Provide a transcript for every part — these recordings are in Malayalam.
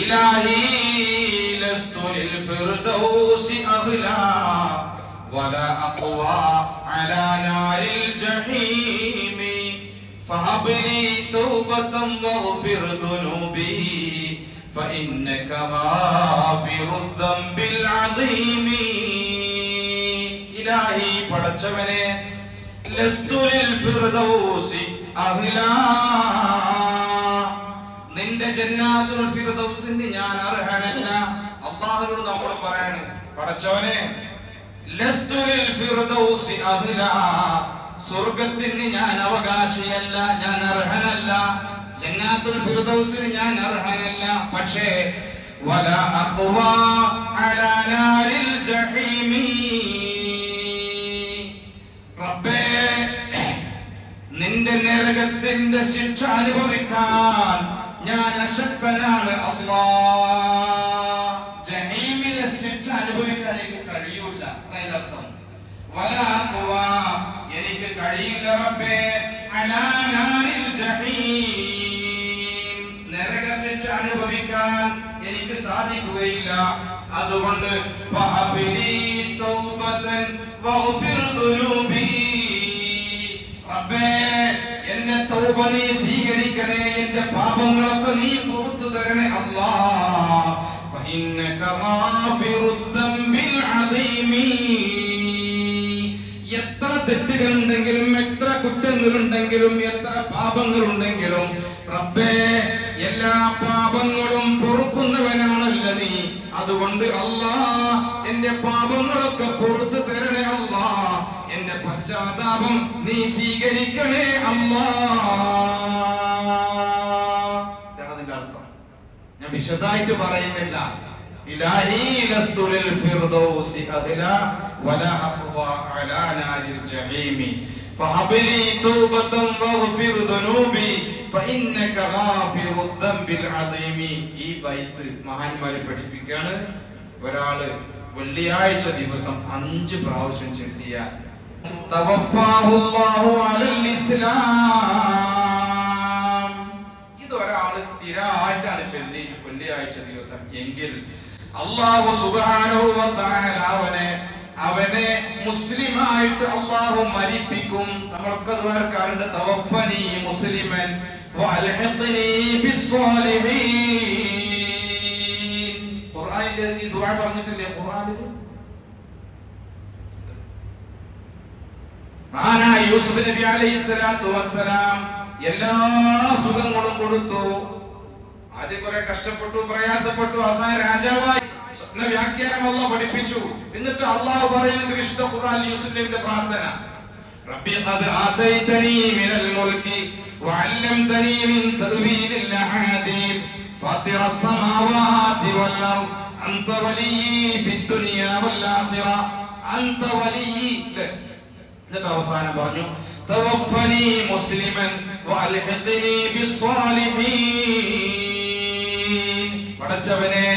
إلهي لست للفردوس أهلا ولا أقوى على نار الجحيم فهب لي توبة واغفر ذنوبي فإنك غافر الذنب العظيم إلهي പടച്ചവനെ ലസ്തുലിൽ ഫിർദൗസി അഹ്ലാ നിന്റെ ജന്നാത്തുൽ ഫിർദൗസിന് ഞാൻ അർഹനല്ല. അള്ളാഹുവിനോട് നമ്മൾ പറയാണ് പടച്ചവനെ ലസ്തുലിൽ ഫിർദൗസി അഹ്ല സ്വർഗത്തിന് ഞാൻ അവകാശിയല്ല ഞാൻ അർഹനല്ല. ജന്നാത്തുൽ ഫിർദൗസിന് ഞാൻ അർഹനല്ല. പക്ഷേ വല അഖ്വാ അലാ നാരിൽ ജഹീമി. റബ്ബേ നിന്റെ നരകത്തിന്റെ ശിക്ഷ അനുഭവിക്കാൻ ഞാൻ അശക്തനാണ് അല്ലാ ജഹീമിലെ ശിക്ഷ അനുഭവിക്കാൻ എനിക്ക് കഴിയൂല അതായത് അർത്ഥം എനിക്ക് കഴിയില്ല റബ്ബേ. അലാ നാരിൽ ജഹീം. നരക അനുഭവിക്കാൻ എനിക്ക് സാധിക്കുകയില്ല. അതുകൊണ്ട് ഫഹബിലി തൗബ നീ സ്വീകരിക്കണേ എന്റെ പാപങ്ങളൊക്കെ നീ പുറത്തു തരണേ അല്ലാ فإنك غافر الذنب العظيم എത്ര തെറ്റുകളുണ്ടെങ്കിലും എത്ര കുറ്റങ്ങളുണ്ടെങ്കിലും എത്ര പാപങ്ങളുണ്ടെങ്കിലും റബ്ബേ എല്ലാ പാപങ്ങളും പൊറുക്കുന്നവനാണല്ല നീ അതുകൊണ്ട് അല്ലാ എന്റെ പാപങ്ങളൊക്കെ പുറത്തു തരണേ അല്ലാ എന്റെ പശ്ചാത്താപം നീ സ്വീകരിക്കണേ അമ്മാ അതിന്റെ അർത്ഥം. ഞാൻ വിശദമായിട്ട് പറയുന്നില്ല. ഈ ബൈത്ത് മഹാന്മാരെ പഠിപ്പിക്കാണ്. ഒരാൾ വെള്ളിയാഴ്ച ദിവസം അഞ്ച് പ്രാവശ്യം ചൊല്ലിയ ഇത് ഒരാൾ സ്ഥിരമായിട്ടാണ് ചൊല്ലി വെള്ളിയാഴ്ച ദിവസം. എങ്കിൽ അള്ളാഹു തആല അവനെ അവനെ മുസ്ലിമായിട്ട് അള്ളാഹു മരിപ്പിക്കും. നമ്മളൊക്കെ ദ്വാരക്കാരുണ്ട് തവഫനി മുസ്ലിമൻ ഖുർആനിൽ ഈ ദുആ പറഞ്ഞിട്ടില്ലേ? ഖുർആനിൽ മഹാനായ യൂസുഫ് നബി അലൈഹി സ്വലാത്തു വസ്സലാം എല്ലാ സുഖങ്ങളും കൊടുത്തു ആദ്യം കുറെ കഷ്ടപ്പെട്ടു പ്രയാസപ്പെട്ടു അവസാന രാജാവായി സ്വപ്ന വ്യാഖ്യാനം അള്ളാഹ് പഠിപ്പിച്ചു എന്നിട്ട് അള്ളാഹു പറയുന്നത് വിശുദ്ധ ഖുർആൻ യൂസുഫ് നബിയുടെ പ്രാർത്ഥന ربي قد آتيتني من الملك وعلمتني من تأويل الأحاديث فاطر السماوات والأرض أنت ولي في الدنيا والآخرة أنت ولي എന്നിട്ട് അവസാനം പറഞ്ഞു ബിസ്സാലിഹീൻ. പടച്ചവനെ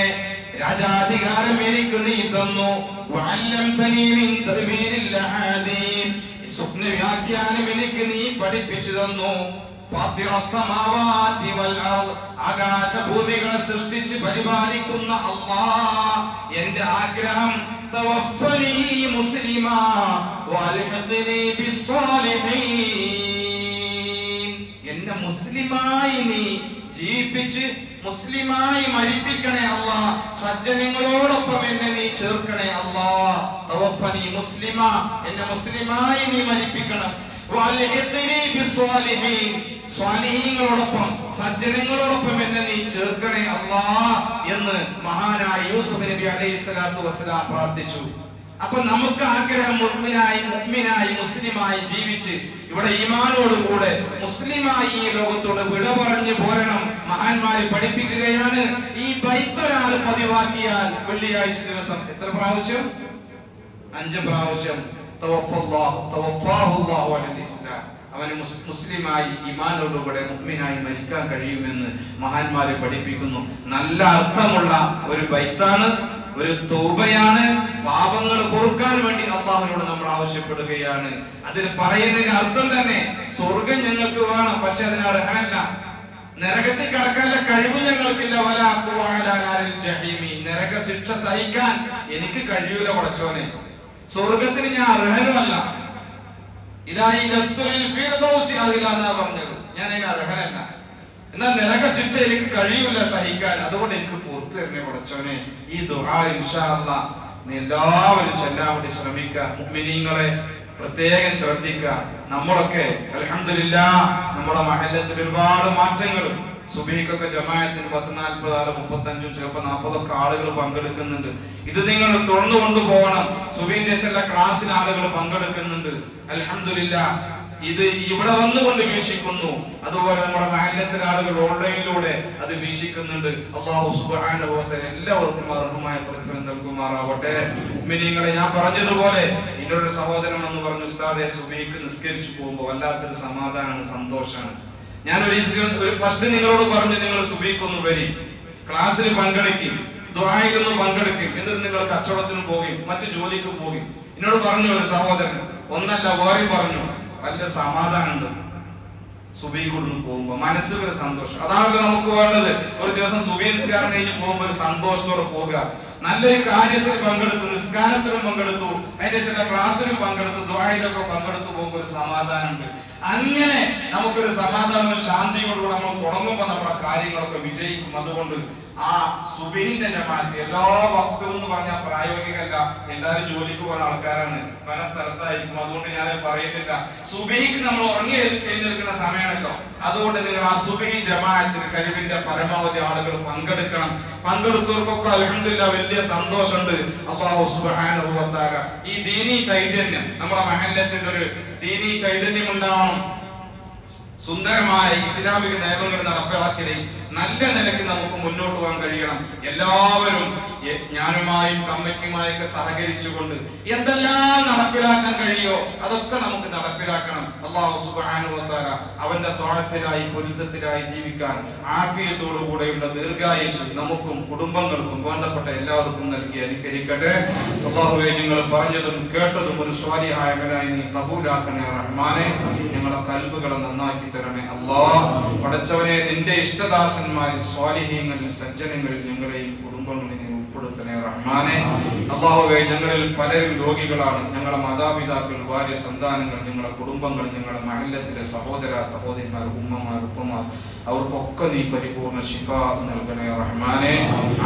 രാജാധികാരം എനിക്ക് നീ തന്നു. സ്വപ്ന വ്യാഖ്യാനം എനിക്ക് നീ പഠിപ്പിച്ചു തന്നു. ആകാശഭൂമികളെ സൃഷ്ടിച്ച് പരിപാലിക്കുന്ന അള്ളാ എന്റെ ആഗ്രഹം എന്നെ മുസ്ലിമായി നീ ജീവിപ്പിച്ച് മുസ്ലിമായി മരിപ്പിക്കണേ അല്ല സജ്ജനങ്ങളോടൊപ്പം എന്നെ നീ ചേർക്കണേ അല്ലാ തവഫനി മുസ്ലിമ. എന്നെ മുസ്ലിമായി നീ മരിപ്പിക്കണം. വഅൽഹിഖ്നി ബിസ്സാലിഹീൻ. സ്വാലിഹീങ്ങളോടൊപ്പം സജ്ജനങ്ങളോടൊപ്പം എന്നെ നീ ചേർക്കണേ അല്ലാ എന്ന് മഹാനായ യൂസഫ് നബി അലൈഹി സ്വലാത്തു വസ്സലാം പ്രാർത്ഥിച്ചു. അപ്പൊ നമുക്ക് ആഗ്രഹം മുഗ്മിനായി മുഗ്മിനായി മുസ്ലിമായി ജീവിച്ച് ഇവിടെ ഈമാനോട് കൂടെ മുസ്ലിമായി ഈ ലോകത്തോട് വിട പറഞ്ഞു പോരണം മഹാന്മാര് പഠിപ്പിക്കുകയാണ്. ഈ ബൈത്തൊരാൾ പതിവാക്കിയാൽ വെള്ളിയാഴ്ച ദിവസം എത്ര പ്രാവശ്യം? അഞ്ച് പ്രാവശ്യം. ഇസ്ലാം. അവന് മുസ്- മുസ്ലിമായി ഈമാനോടുകൂടെ മുഅ്മിനായി മരിക്കാൻ കഴിയുമെന്ന് മഹാന്മാരെ പഠിപ്പിക്കുന്നു. നല്ല അർത്ഥമുള്ള ഒരു ബൈത്താണ് ഒരു തൗബയാണ്. പാപങ്ങൾ പൊറുക്കാൻ വേണ്ടി അള്ളാഹുനോട് നമ്മൾ ആവശ്യപ്പെടുകയാണ്. അതിന് പറയുന്നതിന് അർത്ഥം തന്നെ സ്വർഗം ഞങ്ങൾക്ക് വേണം പക്ഷെ അതിന് അർഹനല്ല. നരകത്തിൽ കടക്കാനുള്ള കഴിവ് ഞങ്ങൾക്കില്ല. വല നരക ശിക്ഷ സഹിക്കാൻ എനിക്ക് കഴിയൂല പടച്ചോനെ സ്വർഗത്തിന് ഞാൻ അർഹനുമല്ല. അതിലാന്നാ പറഞ്ഞത്. ഞാൻ അതിന് അർഹനല്ല. എന്നാൽ നിനക്ക് ശിക്ഷ എനിക്ക് കഴിയൂല സഹിക്കാൻ. അതുകൊണ്ട് എനിക്ക് പുറത്തു തന്നെ പടച്ചോനെ ഈ ദുആ ഇൻഷാ അല്ലാ നീ എല്ലാവരും ചെല്ലാൻ വേണ്ടി ശ്രമിക്കുക. മുഅ്മിനീങ്ങളെ പ്രത്യേകം ശ്രദ്ധിക്കുക. നമ്മളൊക്കെ അൽഹംദുലില്ലാ നമ്മുടെ മഹല്ലത്തിൽ ഒരുപാട് മാറ്റങ്ങൾ സുബഹിക്കൊക്കെ ജമായത്തിന് പത്ത് നാൽപ്പത് ആൾ മുപ്പത്തഞ്ചും ചിലപ്പോൾ നാൽപ്പതൊക്കെ ആളുകൾ പങ്കെടുക്കുന്നുണ്ട്. ഇത് നിങ്ങൾ തുറന്നു കൊണ്ടുപോകണം. സുബീന്റെ ചില ക്ലാസ്സിൽ ആളുകൾ പങ്കെടുക്കുന്നുണ്ട്. അൽഹംദുലില്ലാ ഇത് ഇവിടെ വന്നുകൊണ്ട് വീക്ഷിക്കുന്നു. അതുപോലെ നമ്മുടെ മഹല്ലത്തിലെ ആളുകൾ ഓൺലൈനിലൂടെ അത് വീക്ഷിക്കുന്നുണ്ട്. അള്ളാഹു സുബാനുഭവത്തെ എല്ലാവർക്കും അർഹമായ പ്രതിഫലം നൽകുമാറാവട്ടെ. മിനിങ്ങളെ ഞാൻ പറഞ്ഞതുപോലെ ഇന്നൊരു സഹോദരൻ എന്ന് പറഞ്ഞു ഉസ്താദെ സുബൈക്ക് നിസ്കരിച്ചു പോകുമ്പോൾ വല്ലാത്തൊരു സമാധാനമാണ് സന്തോഷമാണ്. ഇത് ഒരു ഫസ്റ്റ് നിങ്ങളോട് പറഞ്ഞു നിങ്ങൾ സുബീക്കൊന്ന് വരി. ക്ലാസ്സിൽ പങ്കെടുക്കും ദ്വായിലൊന്ന് പങ്കെടുക്കും എന്നിട്ട് നിങ്ങൾ കച്ചവടത്തിന് പോകും മറ്റു ജോലിക്ക് പോകും. എന്നോട് പറഞ്ഞു ഒരു സഹോദരൻ ഒന്നല്ല വേറെ പറഞ്ഞു. വലിയ സമാധാനമുണ്ട്. സുബൈ കൊണ്ടു പോകുമ്പോ മനസ്സിൽ ഒരു സന്തോഷം. അതാണല്ലോ നമുക്ക് വേണ്ടത്. ഒരു ദിവസം സുബീ നിസ്കാരം കഴിഞ്ഞ് പോകുമ്പോൾ ഒരു സന്തോഷത്തോടെ പോകുക. നല്ലൊരു കാര്യത്തിൽ പങ്കെടുത്തു നിസ്കാരത്തിലും പങ്കെടുത്തു. അതിന്റെ ചില ക്ലാസ്സിലും പങ്കെടുത്ത് ദ്വായിലൊക്കെ പങ്കെടുത്തു പോകുമ്പോൾ ഒരു സമാധാനമുണ്ട്. അങ്ങനെ നമുക്കൊരു സമാധാനവും ശാന്തിയോടുകൂടെ നമ്മൾ തുടങ്ങുമ്പോൾ നമ്മുടെ കാര്യങ്ങളൊക്കെ വിജയിക്കും. അതുകൊണ്ട് ആ സുബൈന്റെ ജമാഅത്ത് എല്ലാ ഭക്തരും എന്ന് പറഞ്ഞാൽ പ്രായോഗികല്ല എല്ലാവരും ജോലിക്ക് പോകുന്ന ആൾക്കാരാണ്. പല സ്ഥലത്തായിരിക്കും. അതുകൊണ്ട് ഞാൻ പറയുന്നില്ല സുബൈക്ക് നമ്മൾ ഉറങ്ങി എഴുന്നേൽക്കുന്ന സമയമാണല്ലോ അതുകൊണ്ട് നിങ്ങൾ ആ സുബൈ ജമാഅത്തിൽ കഴിവിന്റെ പരമാവധി ആളുകൾ പങ്കെടുക്കണം. പങ്കെടുത്തവർക്കൊക്കെ അലഹമില്ല വലിയ സന്തോഷമുണ്ട്. അള്ളാഹു സുബ്ഹാനഹു വ ഈ ദീനി ചൈതന്യം നമ്മുടെ മഹല്ലത്തിന്റെ ഒരു ദീനി ചൈതന്യം ഉണ്ടാവണം സുന്ദരമായ ഇസ്ലാമിക നയങ്ങൾ നടപ്പിലാക്കലേ നല്ല നിലയ്ക്ക് നമുക്ക് മുന്നോട്ട് പോകാൻ കഴിയണം. എല്ലാവരും ഞാനുമായും കമ്മിറ്റിയുമായൊക്കെ സഹകരിച്ചുകൊണ്ട് എന്തെല്ലാം നടപ്പിലാക്കാൻ കഴിയോ അതൊക്കെ നമുക്ക് നടപ്പിലാക്കണം. അള്ളാഹു വ അവന്റെ തോഴത്തിലായി പൊരുത്തത്തിലായി ജീവിക്കാൻ ആഫിയത്തോടു കൂടെയുള്ള ദീർഘായുസ് നമുക്കും കുടുംബങ്ങൾക്കും വേണ്ടപ്പെട്ട എല്ലാവർക്കും നൽകി അനുകരിക്കട്ടെ അള്ളാഹുവെ നിങ്ങൾ പറഞ്ഞതും കേട്ടതും ഒരു സ്വാലിഹായമനായി നീ കബൂലാക്കണേ റഹ്മാനെ. ഞങ്ങളെ കൽബുകളെ നന്നാക്കി തരണേ അള്ളാഹ് പടച്ചവനെ നിന്റെ ഇഷ്ടദാസന്മാരിൽ സ്വാലിഹീങ്ങളിൽ സജ്ജനങ്ങളിൽ ഞങ്ങളെയും കുടുംബങ്ങളെയും ഉൾപ്പെടുത്തണേ റഹ്മാനെ. അള്ളാഹുവെ ഞങ്ങളിൽ പലരും രോഗികളാണ്. ഞങ്ങളുടെ മാതാപിതാക്കൾ ഭാര്യ സന്താനങ്ങൾ ഞങ്ങളുടെ കുടുംബങ്ങൾ ഞങ്ങളുടെ മഹല്ലത്തിലെ സഹോദര സഹോദരിമാർ ഉമ്മമാർ ഉപ്പമാർ അവർക്കൊക്കെ നീ പരിപൂർണ ശിഫ നൽകണേ റഹ്മാനെ.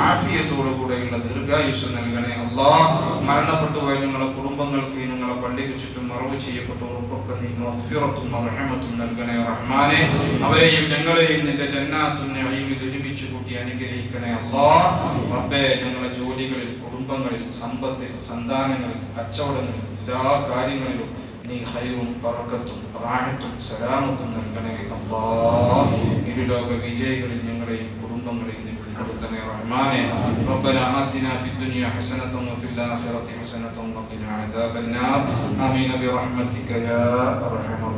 ആഫിയത്തോടു കൂടെയുള്ള ദീർഘായുസ് നൽകണേ അള്ളാഹ് മരണപ്പെട്ടു പോയ ഞങ്ങളുടെ കുടുംബങ്ങൾക്ക് ഞങ്ങളുടെ പള്ളിക്ക് ചുറ്റും മറവ് ചെയ്യപ്പെട്ടവർക്കൊക്കെ നീ മഗ്ഫിറത്തും റഹ്മത്തും നൽകണേ റഹ്മാനെ. അവരെയും ഞങ്ങളെയും നിന്റെ ജന്നാത്തും നഈമിൽ ഒരുമിച്ച് കൂട്ടി അനുഗ്രഹിക്കണേ അല്ലാ റബ്ബേ ഞങ്ങളുടെ ജോലികളിൽ കുടുംബങ്ങളിൽ സമ്പത്തിൽ സന്താനങ്ങളിൽ കച്ചവടങ്ങളിൽ എല്ലാ കാര്യങ്ങളിലും നീ ഹൈറും ബറക്കത്തും റാഹത്തും സലാമത്തും നൽകണേ അല്ലാ ഇരുലോക വിജയികളിൽ ഞങ്ങളെയും കുടുംബങ്ങളെയും നീ ഉൾപ്പെടുത്തണേ റഹ്മാനെ ربنا آتنا في الدنيا حسنة وفي الآخرة حسنة وقنا عذاب النار آمين برحمتك يا أرحم الراحمين